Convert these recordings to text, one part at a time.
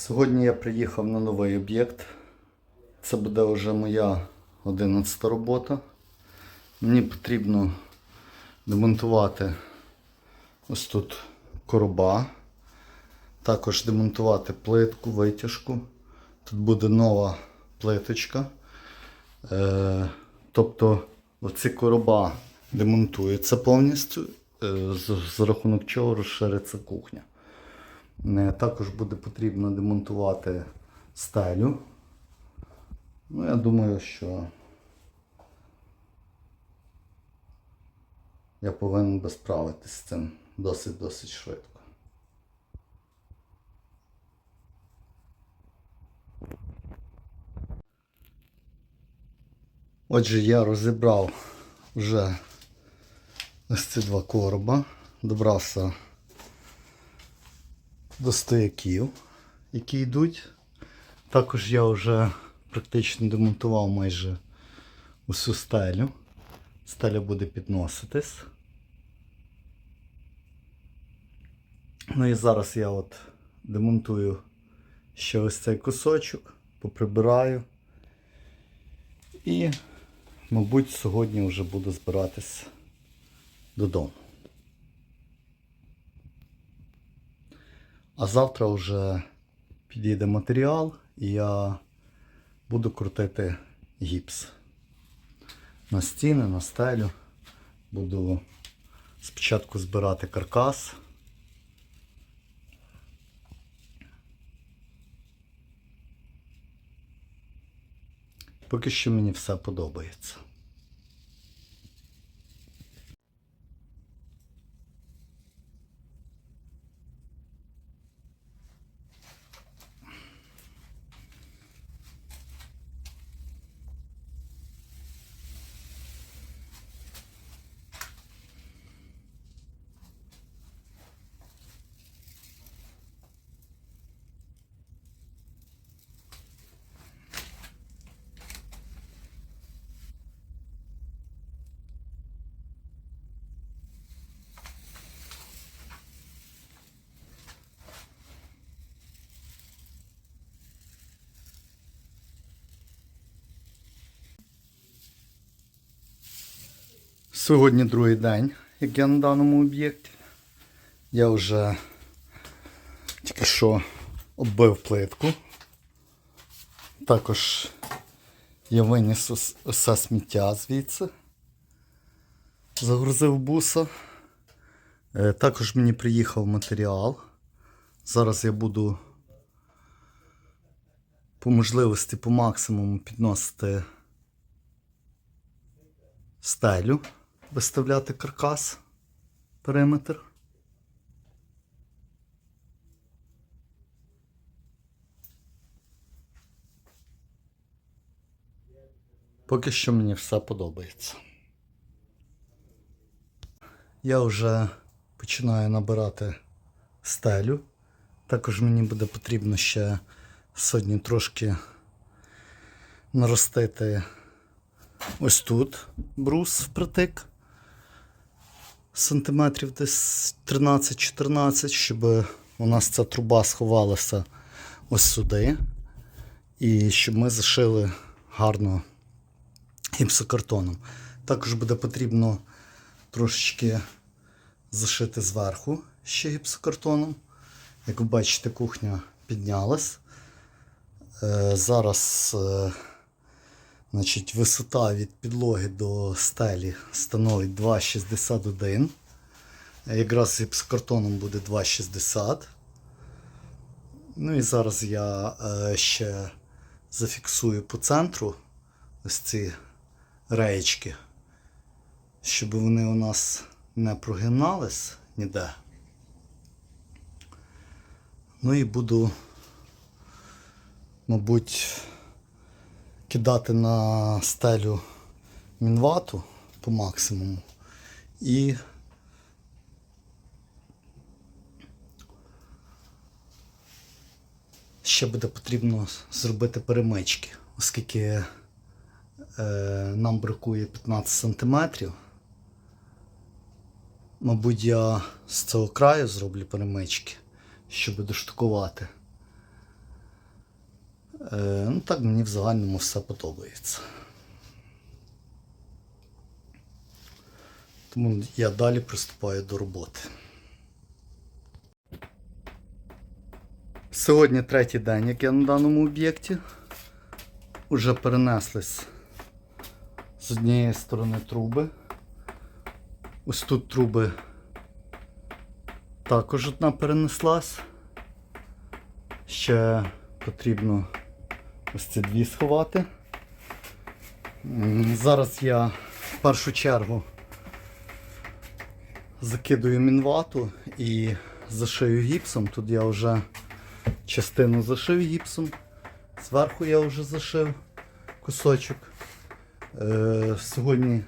Сьогодні я приїхав на новий об'єкт. Це буде вже моя 11 робота. Мені потрібно демонтувати ось тут короба, також демонтувати плитку, витяжку. Тут буде нова плиточка. Е, тобто оці короба демонтуються повністю, е, з, з рахунок чого розшириться кухня. Е, Також буде потрібно демонтувати стелю. Ну, я думаю, що я повинен би справитись з цим досить-досить швидко. Отже, я розібрав вже ось ці два короба, добрався до стояків, які йдуть. Також я вже практично демонтував майже усю стелю. Стеля буде підноситись. Ну і зараз я от демонтую ще ось цей кусочок, поприбираю. І, мабуть, сьогодні вже буду збиратись додому. А завтра вже підійде матеріал і я буду крутити гіпс. На стіни, на стелю. Буду спочатку збирати каркас. Поки що мені все подобається. Сьогодні другий день, як я на даному об'єкті. Я вже тільки що оббив плитку. Також я виніс усе сміття звідси. Загрузив буса. Е, Також мені приїхав матеріал. Зараз я буду по можливості по максимуму підносити стелю, виставляти каркас, периметр. Поки що мені все подобається. Я вже починаю набирати стелю. Також мені буде потрібно ще сьогодні трошки наростити ось тут брус впритик. Сантиметрів десь 13-14, щоб у нас ця труба сховалася ось сюди. І щоб ми зашили гарно гіпсокартоном. Також буде потрібно трошечки зашити зверху ще гіпсокартоном. Як ви бачите, кухня піднялась. Е, зараз е, значить, висота від підлоги до стелі становить 2,61. Е, Якраз гіпсокартоном буде 2,60. Ну і зараз я е, ще зафіксую по центру ось ці реєчки, щоб вони у нас не прогинались ніде. Ну і буду, мабуть, кидати на стелю мінвату по максимуму і ще буде потрібно зробити перемички, оскільки е, нам бракує 15 сантиметрів. Мабуть, я з цього краю зроблю перемички, щоб доштукувати. Е, ну так мені в загальному все подобається. Тому я далі приступаю до роботи. Сьогодні третій день, як я на даному об'єкті. Уже перенеслись з однієї сторони труби. Ось тут труби також одна перенеслась. Ще потрібно ось ці дві сховати. Зараз я в першу чергу закидую мінвату і зашию гіпсом. Тут я вже частину зашив гіпсом. Зверху я вже зашив кусочок. Е, сьогодні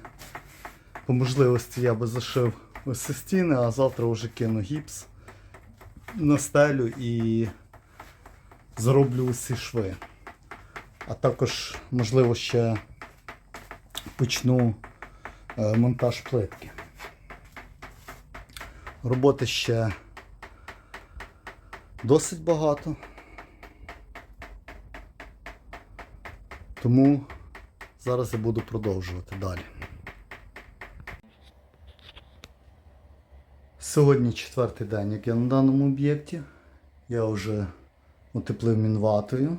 по можливості я би зашив ось стіни, а завтра вже кину гіпс на стелю і зроблю усі шви. А також, можливо, ще почну е, монтаж плитки. Роботи ще досить багато. Тому зараз я буду продовжувати далі. Сьогодні четвертий день, як я на даному об'єкті. Я вже утеплив мінватою,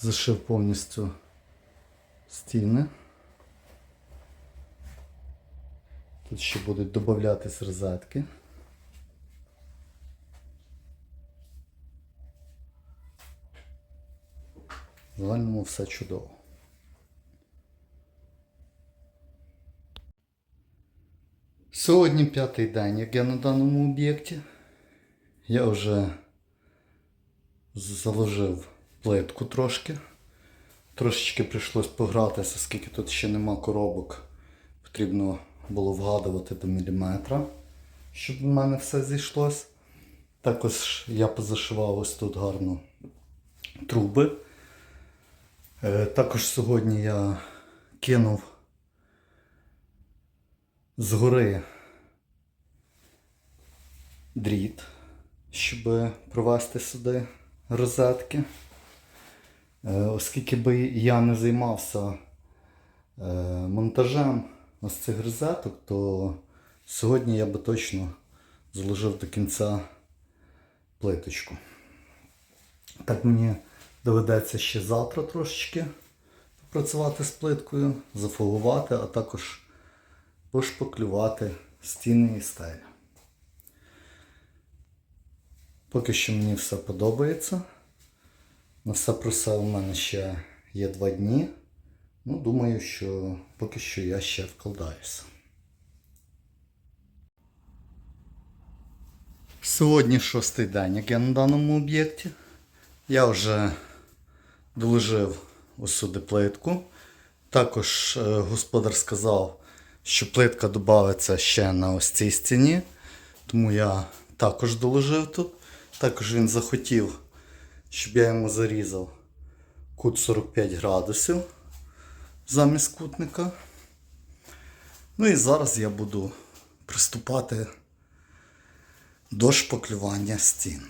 зашив повністю стіни. Тут ще будуть додатись розетки. В загальному все чудово. Сьогодні п'ятий день, як я на даному об'єкті. Я вже заложив плитку трошки. Трошечки прийшлось погратися, оскільки тут ще нема коробок. Потрібно було вгадувати до міліметра, щоб в мене все зійшлось. Також я позашивав ось тут гарно труби. Е, Також сьогодні я кинув згори дріт, щоб провести сюди розетки. Е, Оскільки би я не займався е, монтажем ось цих розеток, то сьогодні я би точно заложив до кінця плиточку. Так мені доведеться ще завтра трошечки попрацювати з плиткою, зафугувати, а також пошпаклювати стіни і стелі. Поки що мені все подобається. На все про все у мене ще є два дні. Ну, думаю, що поки що я ще вкладаюся. Сьогодні шостий день, як я на даному об'єкті. Я вже доложив ось сюди плитку. Також е, господар сказав, що плитка додається ще на ось цій стіні. Тому я також доложив тут. Також він захотів, щоб я йому зарізав кут 45 градусів замість кутника. Ну і зараз я буду приступати до шпаклювання стін.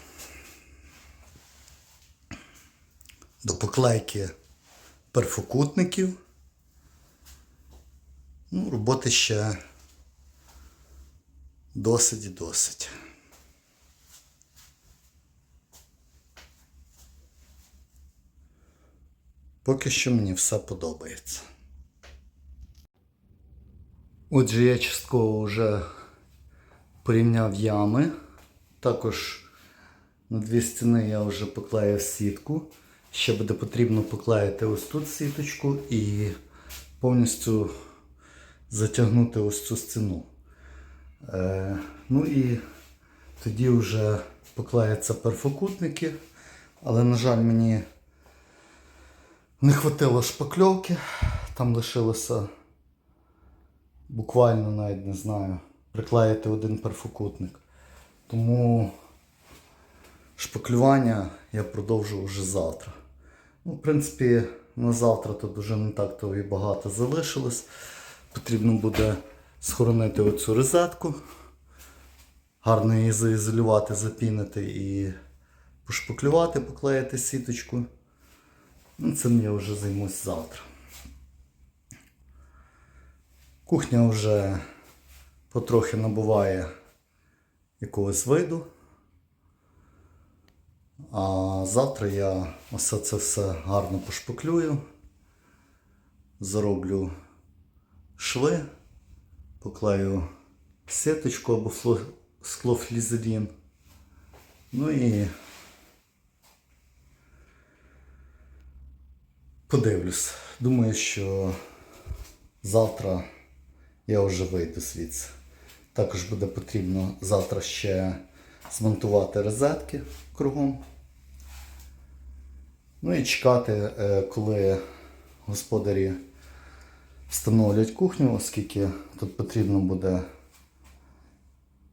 До поклейки перфокутників. Ну, роботи ще досить і досить. Поки що мені все подобається. Отже, я частково вже порівняв ями. Також на дві стіни я вже поклеїв сітку. Ще буде потрібно поклеїти ось тут сіточку і повністю затягнути ось цю стіну. Е, ну і тоді вже поклеяться перфокутники. Але, на жаль, мені не хватило шпакльовки. Там лишилося буквально навіть не знаю, приклеїти один перфокутник. Тому шпаклювання я продовжу вже завтра. Ну, в принципі, на завтра тут вже не так то і багато залишилось. Потрібно буде схоронити оцю розетку, гарно її заізолювати, запінити і пошпаклювати, поклеїти сіточку. Ну, цим я вже займусь завтра. Кухня вже потрохи набуває якогось виду. А завтра я усе це все гарно пошпаклюю, зароблю шви, поклею сіточку або склофлізелін. Ну і подивлюсь. Думаю, що завтра я вже вийду звідси. Також буде потрібно завтра ще змонтувати розетки кругом. Ну і чекати, е, коли господарі встановлять кухню, оскільки тут потрібно буде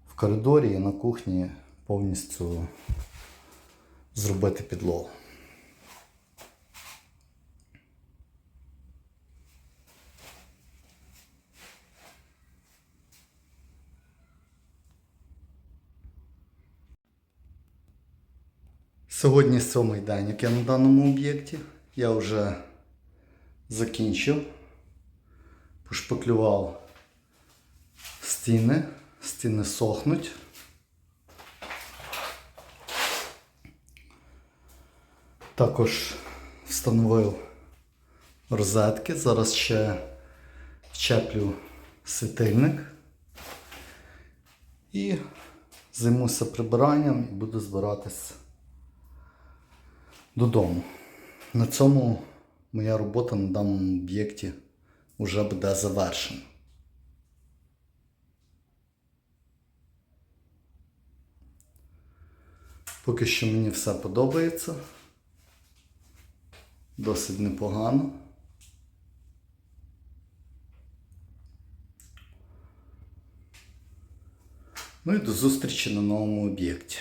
в коридорі і на кухні повністю зробити підлогу. Сьогодні сьомий день, як я на даному об'єкті. Я вже закінчив, пошпаклював стіни, стіни сохнуть. Також встановив розетки. Зараз ще вчеплю світильник і займуся прибиранням і буду збиратись додому. На цьому моя робота на даному об'єкті вже буде завершена. Поки що мені все подобається. Досить непогано. Ну і до зустрічі на новому об'єкті.